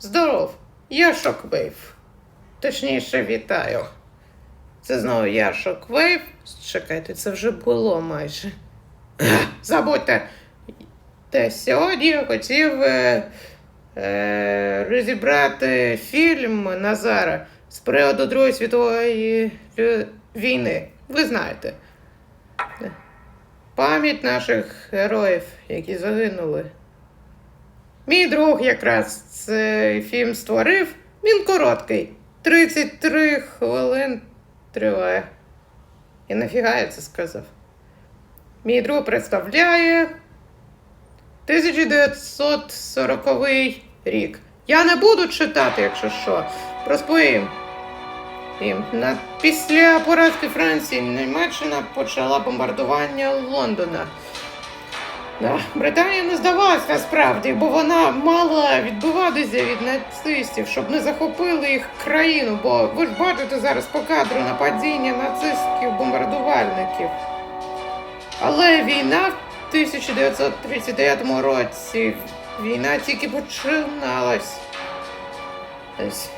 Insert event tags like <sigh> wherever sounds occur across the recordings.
Здоров, я Шоквейв. Точніше, вітаю. Це знову я Шоквейв. Чекайте, це вже було майже. <clears throat> Забудьте. Та сьогодні я хотів е, е, розібрати фільм Назара з приводу Другої світової війни. Ви знаєте. Пам'ять наших героїв, які загинули. Мій друг якраз цей фільм створив. Він короткий. 33 хвилин триває. І нафіга я це сказав? Мій друг представляє 1940 рік. Я не буду читати, якщо що. Розповім. На, після поразки Франції Німеччина почала бомбардування Лондона. Да, Британія не здавалась насправді, бо вона мала відбиватися від нацистів, щоб не захопили їх країну. Бо ви ж бачите зараз по кадру нападіння нацистських бомбардувальників. Але війна в 1939 році війна тільки починалась.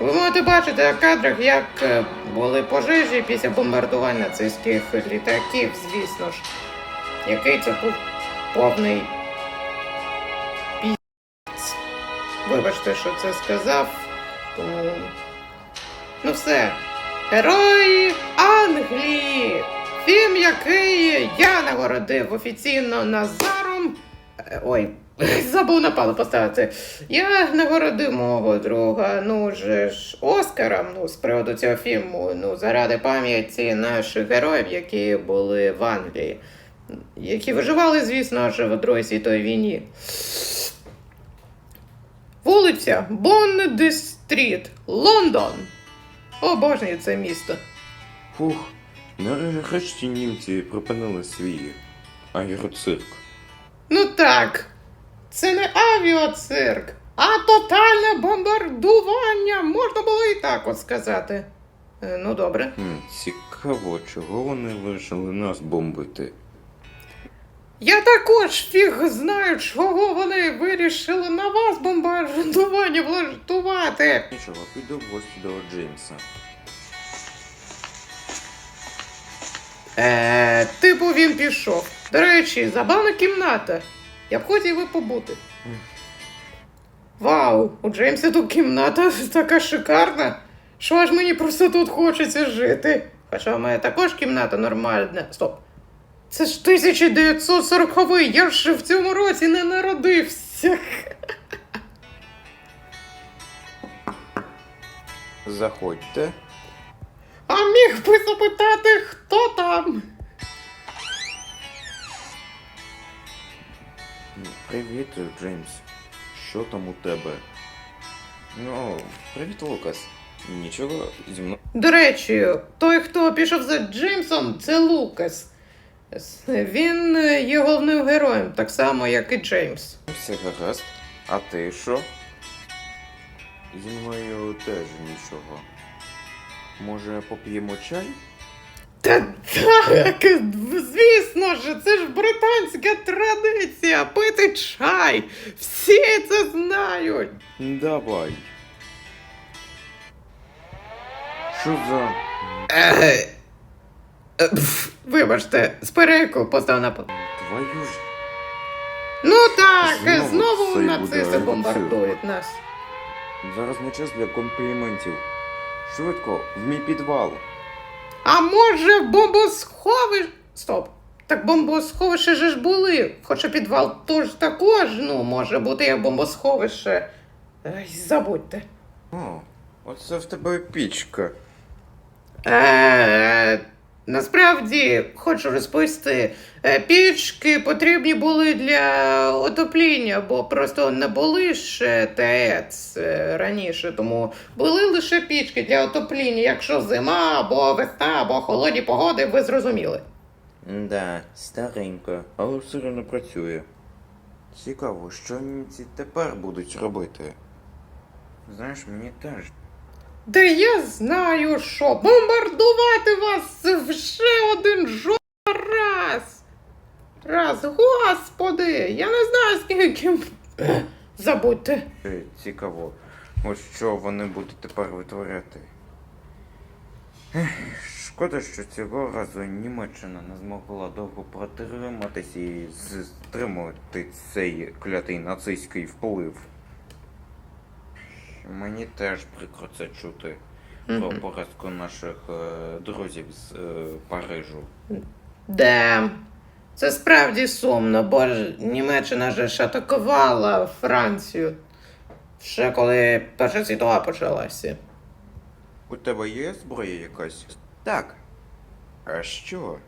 Ви можете бачити на кадрах, як е, були пожежі після бомбардувань нацистських літаків, звісно ж. Який це був повний піць. Вибачте, що це сказав. Тому... Ну все. Герої Англії. Фільм, який я нагородив офіційно Назаром. Е, Ой, <laughs> забув на палу поставити. Я нагородив мого друга, ну же ж, Оскаром, ну, з приводу цього фільму, ну, заради пам'яті наших героїв, які були в Англії які виживали, звісно ж, в Другій світовій війні. Вулиця Бонди Стріт, Лондон. Обожнюю це місто. Фух, нарешті німці припинили свій аероцирк. Ну так, це не авіацирк, а тотальне бомбардування. Можна було і так от сказати. Е, Ну, добре. Цікаво, чого вони вирішили нас бомбити. Я також фіг знаю, чого вони вирішили на вас бомбардування влаштувати. Нічого, піду в гості до Джеймса. Е, типу він пішов. До речі, забавна кімната. Я б хотів би побути. Вау, у Джеймса тут кімната <laughs> така шикарна. Що аж мені просто тут хочеться жити. Хоча в мене також кімната нормальна. Стоп. Це ж 1940-й, я ж в цьому році не народився. Заходьте. А міг би запитати, хто там? Привіт, Джеймс. Що там у тебе? Ну, привіт, Лукас. Нічого зі мною. До речі, той, хто пішов за Джеймсом, це Лукас. Він е, є головним героєм, так само, як і Джеймс. Все гаразд. А ти що? Зі мною теж нічого. Може, поп'ємо чай? Та так, звісно ж, це ж британська традиція пити чай. Всі це знають. Давай. Що за. Е, е, пф, Вибачте, з перейку постав на пол. Твою ж. Ну так, Знову знову цей нацисти удар. бомбардують нас. Зараз не час для компліментів. Швидко, в мій підвал. А може бомбосховиш. Стоп. Так бомбосховище же ж були. Хоча підвал тож також, ну, може бути як бомбосховище. Ай, забудьте. О, оце в тебе пічка. Е, насправді, хочу розповісти, е, пічки потрібні були для отопління, бо просто не були ще ТЕЦ е, раніше, тому були лише пічки для отопління, якщо зима або весна, або холодні погоди, ви зрозуміли. Да, старенько, але все одно працює. Цікаво, що німці тепер будуть робити. Знаєш, мені теж. Де я знаю, що бомбардувати вас вже один жо раз. Раз, господи, я не знаю, скільки. <clears throat> Забудьте. Цікаво, от що вони будуть тепер витворяти. Шкода, що цього разу Німеччина не змогла довго протриматись і стримувати цей клятий нацистський вплив. Мені теж прикро це чути про поразку наших е, друзів з е, Парижу. Де? Це справді сумно, бо ж Німеччина же ж атакувала Францію. Ще коли Перша світова почалася. У тебе є зброя якась? Так. А що?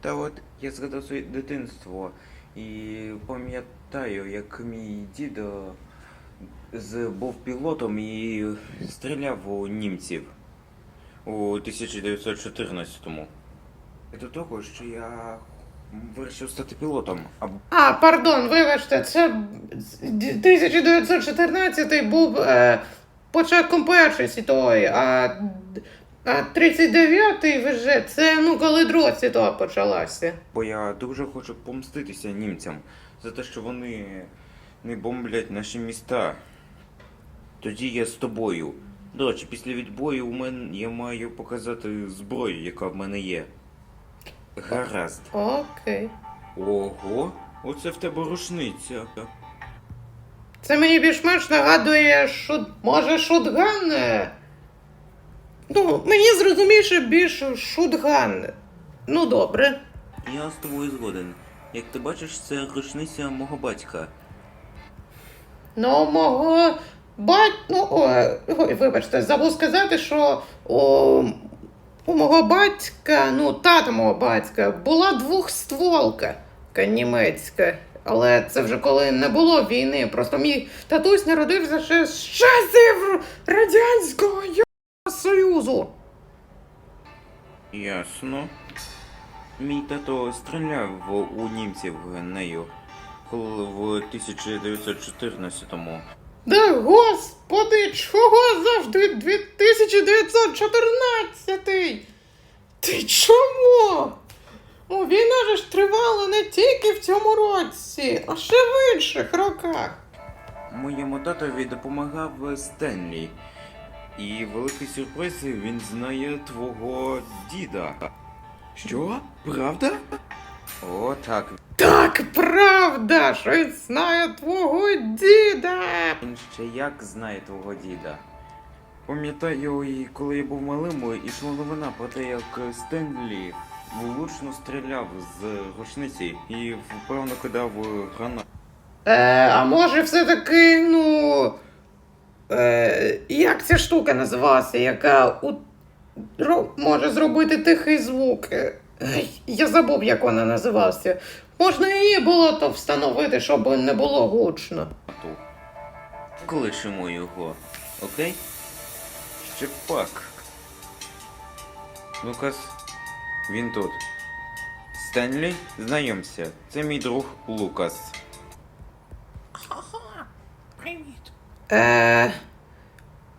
Та от я згадав своє дитинство і пам'ятаю, як мій дідо був пілотом і стріляв у німців у 1914-му. До того, що я вирішив стати пілотом. А А, пардон, вибачте, це 1914 був е, початком Першої світової, а, а 39-й вже це ну коли Друга світова почалася. Бо я дуже хочу помститися німцям за те, що вони не бомблять наші міста. Тоді я з тобою. До речі, після відбою у мене я маю показати зброю, яка в мене є. Гаразд. Окей. Ого, оце в тебе рушниця. Це мені більш-менш нагадує, що може шутган. Ну, мені зрозуміше більше шутган. Ну, добре. Я з тобою згоден. Як ти бачиш, це рушниця мого батька. Ну, мого бать... Ну, ой, вибачте, забув сказати, що у, у мого батька, ну, тата мого батька, була двохстволка німецька. Але це вже коли не було війни. Просто мій татусь народився ще з часів Радянського Союзу. Ясно. Мій тато стріляв у німців нею, в 1914-му. Да господи, чого завжди 2914? Ти чому? О, війна ж тривала не тільки в цьому році, а ще в інших роках. Моєму татові допомагав Стенлі. І великий сюрприз, він знає твого діда. Що? Правда? О, так. Так, правда, що й знає твого діда. Він ще як знає твого діда. Пам'ятаю, коли я був малим, ішла новина про те, як Стенлі влучно стріляв з рушниці і впевно кидав гранат. Е, а може все-таки, ну. Е, як ця штука називалася, яка у, ро, може зробити тихий звук? Я забув, як вона називалася. Можна її було то встановити, щоб не було гучно. Кличемо його, окей? Ще пак. Лукас, він тут. Стенлі, знайомся. Це мій друг Лукас. Е, е,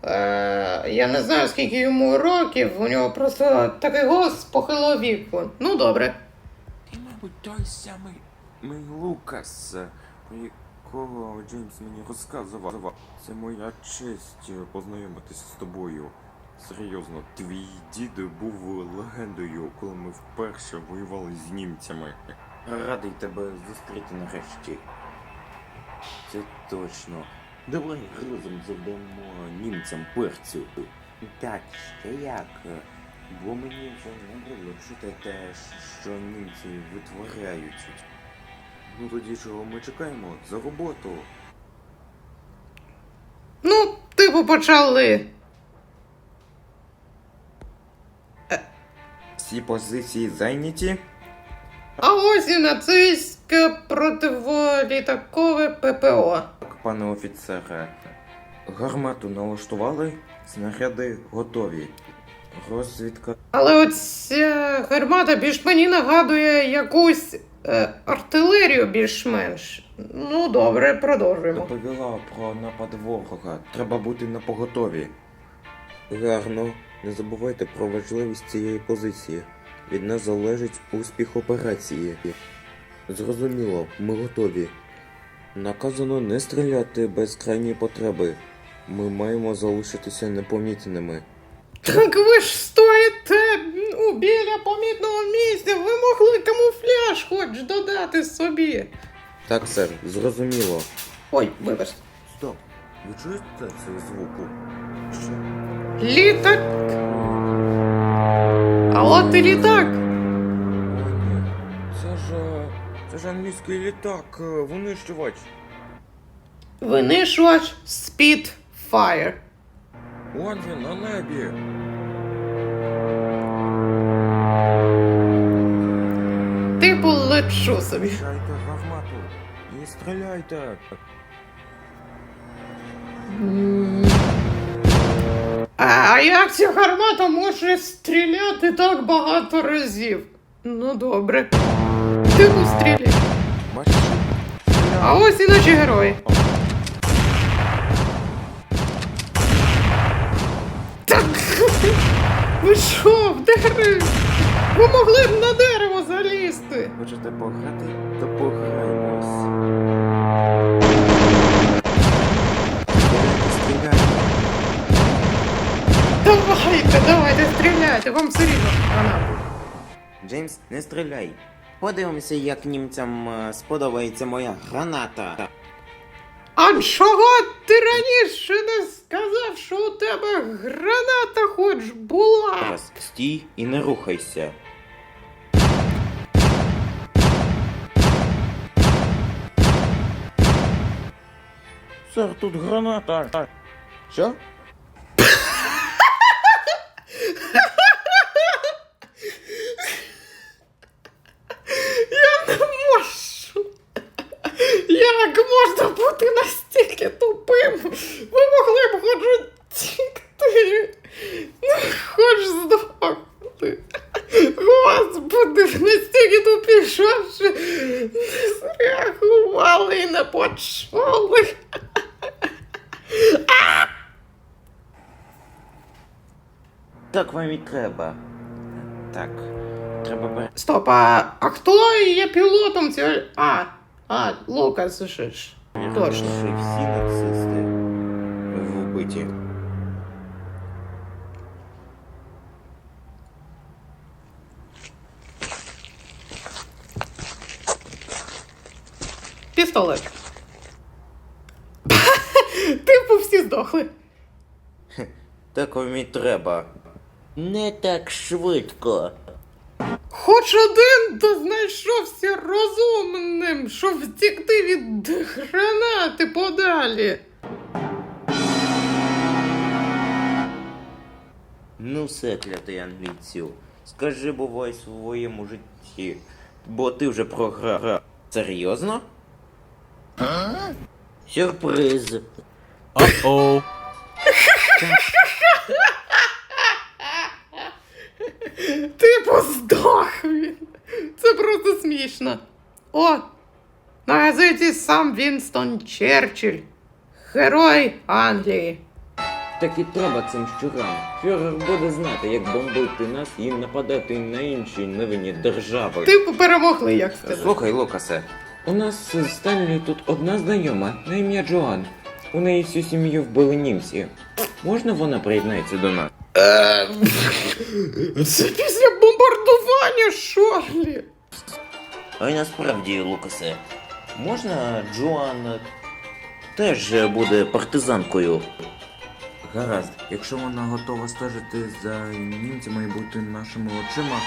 я не знаю, скільки йому років, у нього просто такий голос похилого віку. Ну, добре. Ти, мабуть, той самий мій Лукас, про якого Джеймс мені розказував. Це моя честь е, познайомитися з тобою. Серйозно, твій дід був легендою, коли ми вперше воювали з німцями. Радий тебе зустріти нарешті. Це точно. Давай разом завдамо німцям перцю. Так, ще як. Бо мені вже набридло чути те, що німці витворяють. Ну тоді чого ми чекаємо? За роботу. Ну, типу, почали. Всі позиції зайняті? А ось і нацистське противолітакове ППО. Пане офіцере. Гармату налаштували, снаряди готові. Розвідка. Але оця гармата більш мені нагадує якусь е, артилерію більш-менш. Ну, добре, продовжуємо. Доповіла про напад ворога. Треба бути на поготові. Гарно. Не забувайте про важливість цієї позиції. Від нас залежить успіх операції. Зрозуміло, ми готові. Наказано не стріляти без крайньої потреби. Ми маємо залишитися непомітненими. Так ви ж стоїте ну, біля помітного місця. Ви могли камуфляж хоч додати собі. Так, сер, зрозуміло. Ой, вибачте. Стоп, ви чуєте цей звуку? Що? Літак. А от і літак. Це ж англійський літак, е, винищувач. Винишувач Spitfire. Он він на небі. Типу лечу собі. Включайте гармату і стріляйте. А як ця гармата може стріляти так багато разів? Ну добре. Типу стріляй. Бачиш? А ось і наші герої. Так. <laughs> Ви що, в дерево? Ви могли б на дерево залізти. Хочете пограти? То пограємось. Стріляйте. Давайте, давайте, стріляйте, вам все рівно. Джеймс, не стріляй. Подивимося, як німцям е, сподобається моя граната. А чого ти раніше не сказав, що у тебе граната хоч була? Зараз стій і не рухайся. Сер, тут граната. Що? Я не можу. Як можна бути настільки тупим? Ви могли б хоч втікти. Ну, хоч здохнути. Господи, настільки тупі, що ж не зреагували і не почули. Так вам і треба. Так, треба. Стоп, а, а хто є пілотом цього? А, а, Лукас ж. Точно. Що всі нацисти вбиті. Пістолет. <laughs> Типу всі здохли. Так вам і треба. Не так швидко. Хоч один то знайшовся розумним, щоб втікти від гранати подалі. Ну все, клятий англійцю. Скажи, бувай своєму житті. Бо ти вже програв. Серйозно? А? Сюрприз. Uh-oh. Типу здох він. Це просто смішно. О, на газеті сам Вінстон Черчилль. Герой Англії. Так і треба цим щурам. Фюрер буде знати, як бомбити нас і нападати на інші невинні держави. Типу перемогли, як сказати. Слухай, Лукасе, У нас з Стенлі тут одна знайома на ім'я Джоан. У неї всю сім'ю вбили німці. Можна вона приєднається до нас? <laughs> Це після бомбардування Шорлі. а й насправді, Лукасе, можна Джоан теж буде партизанкою? Гаразд, якщо вона готова стежити за німцями і бути нашими очима,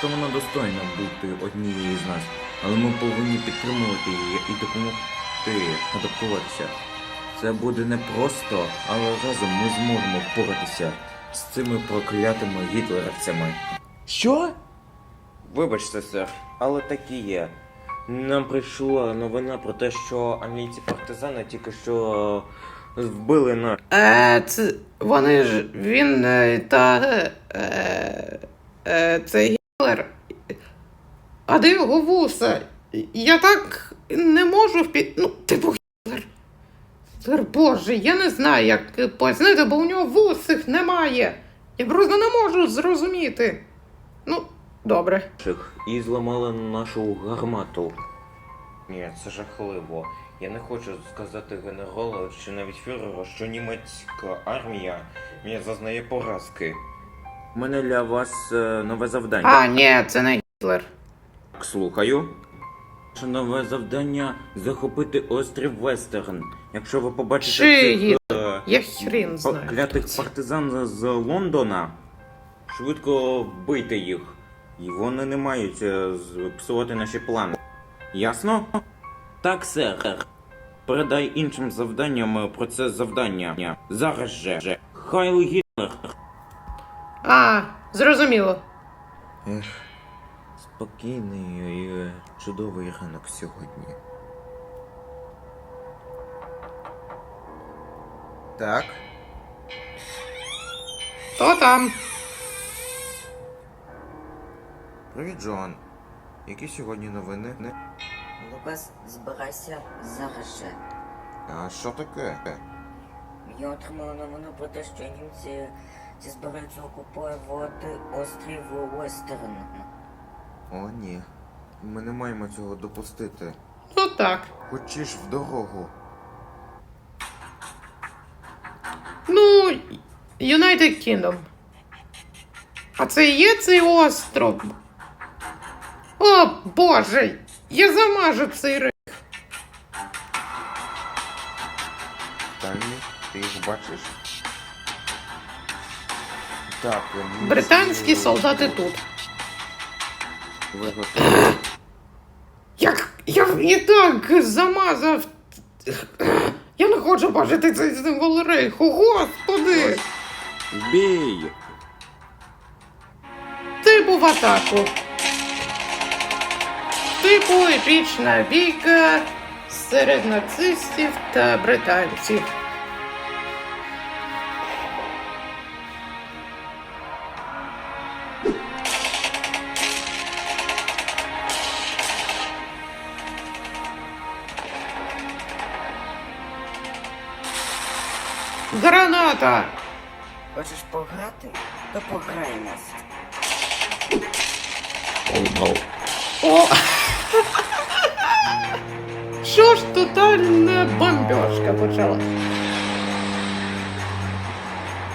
то вона достойна бути однією з нас. Але ми повинні підтримувати її і допомогти адаптуватися. Це буде непросто, але разом ми зможемо впоратися з цими проклятими гітлерівцями. Що? Вибачте, сер, але так і є. Нам прийшла новина про те, що англійці партизани тільки що е, вбили на. Е, це, вони ж, він е, та, е, е, це Гітлер. А де його вуса? Я так не можу впі... Ну, типу Гітлер. Гітлер, боже, я не знаю, як пояснити, бо у нього вусих немає. Я просто не можу зрозуміти. Ну, добре. І зламали нашу гармату. Ні, це жахливо. Я не хочу сказати генералу чи навіть фюреру, що німецька армія мені зазнає поразки. У мене для вас е, нове завдання. А, ні, це не Гітлер. Так, слухаю. Наше нове завдання захопити острів Вестерн. Якщо ви побачите Чи цих, Гітлер? е, Я хрін знаю. клятих партизан з Лондона, швидко вбийте їх. І вони не мають е, псувати наші плани. Ясно? Так, сер. Передай іншим завданням е, про це завдання. Зараз же. Хайл Гітлер. А, зрозуміло. Ех, спокійний і е, чудовий ранок сьогодні. Так. Хто там? Привіт, Джоан. Які сьогодні новини? Лукас, збирайся зараз же. А що таке? Я отримала новину про те, що німці ці збираються окупувати острів Вестерн. О, ні. Ми не маємо цього допустити. Ну так. Хочеш в дорогу. Ну, United Kingdom. А це і є цей остров? О, Боже! Я замажу цей рик. Тані, ти їх бачиш? Так, ми Британські солдати тут. Ви? Як я і так замазав. Я не хочу бачити цей символ рейху, господи! Бій! Типу в атаку. Типу епічна бійка серед нацистів та британців.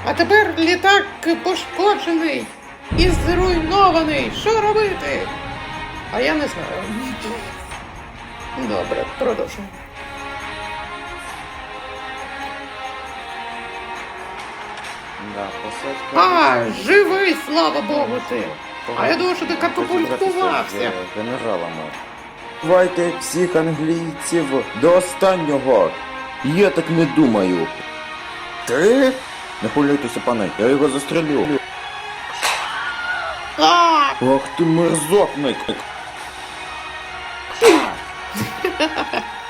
А тепер літак пошкоджений і зруйнований. Що робити? А я не знаю. Добре, продовжуємо. Да, посадка. А, живий, слава Богу, ти. А я думав, що ти катапультувався. Генералами. Давайте всіх англійців до останнього. Я так не думаю. Ти? Не хвилюйтеся, пане, я його застрелю. Ах ти мерзотник.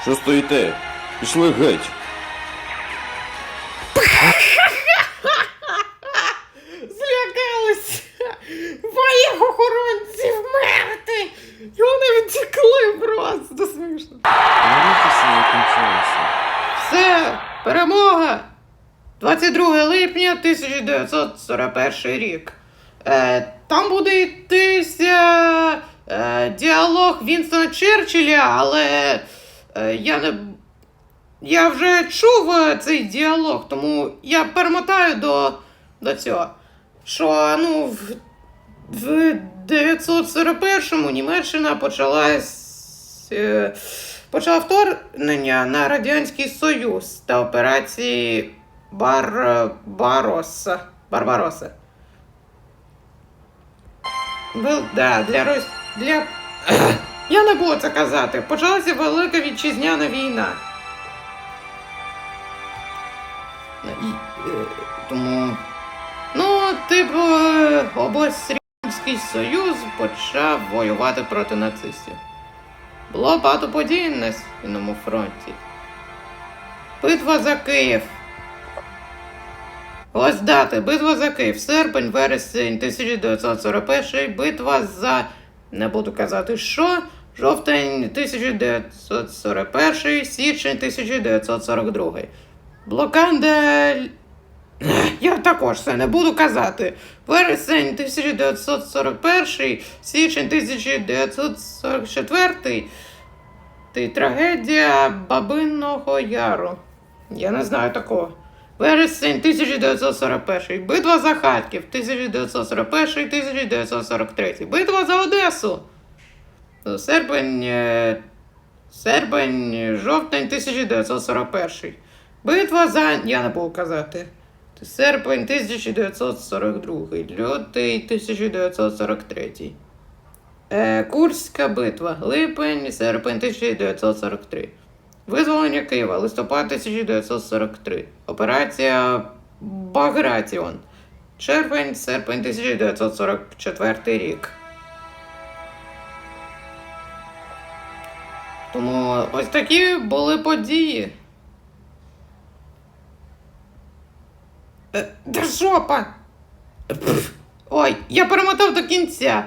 Що стоїте? Пішли геть. Злякалися моїх охоронців мерти! І вони втекли просто смішно. Все, перемога! 22 липня 1941 рік. Е, там буде йтися е, діалог Вінстона Черчилля, але е, я не. Я вже чув цей діалог, тому я перемотаю до, до цього. Що, ну, в, в 941-му Німеччина почала, почала вторгнення на Радянський Союз та операції Барбароса. Барбароса. Вел, да, для Рос... для... <coughs> Я не буду це казати. Почалася Велика Вітчизняна війна. І, е, тому. Ну, типу, е, область Римський Союз почав воювати проти нацистів. Було багато подій на Східному фронті. Битва за Київ. Ось дати. Битва за Київ. Серпень, вересень 1941. Битва за. Не буду казати що. Жовтень 1941, січень 1942. Блокада. <clears throat> Я також це не буду казати. Вересень 1941, січень 1944. Ти трагедія Бабинного Яру. Я не знаю такого. Вересень 1941. Битва за Харків 1941-1943. Битва за Одесу. Серпень. е, Серпень, жовтень 1941. Битва за. Я не буду казати. Серпень 1942. Лютий 1943. Е, Курська битва. Липень, серпень 1943. Визволення Києва. Листопад 1943. Операція Багратіон. Червень, серпень 1944 рік. Тому ось такі були події. Е, Та жопа! Ой, я перемотав до кінця.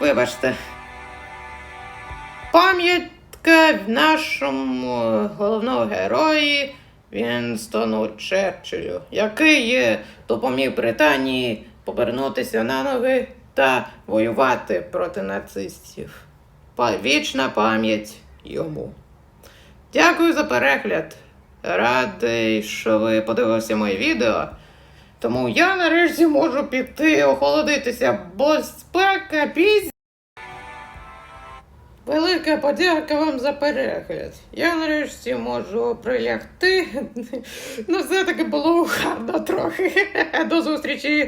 Вибачте. Пам'ятка в нашому головному герої Вінстону Черчиллю, який допоміг Британії повернутися на ноги та воювати проти нацистів. Вічна пам'ять йому. Дякую за перегляд. Радий, що ви подивилися моє відео. Тому я нарешті можу піти охолодитися, бо спека пізня. Велика подяка вам за перегляд. Я нарешті можу прилягти. <laughs> Ну, все-таки було гарно трохи. <laughs> До зустрічі!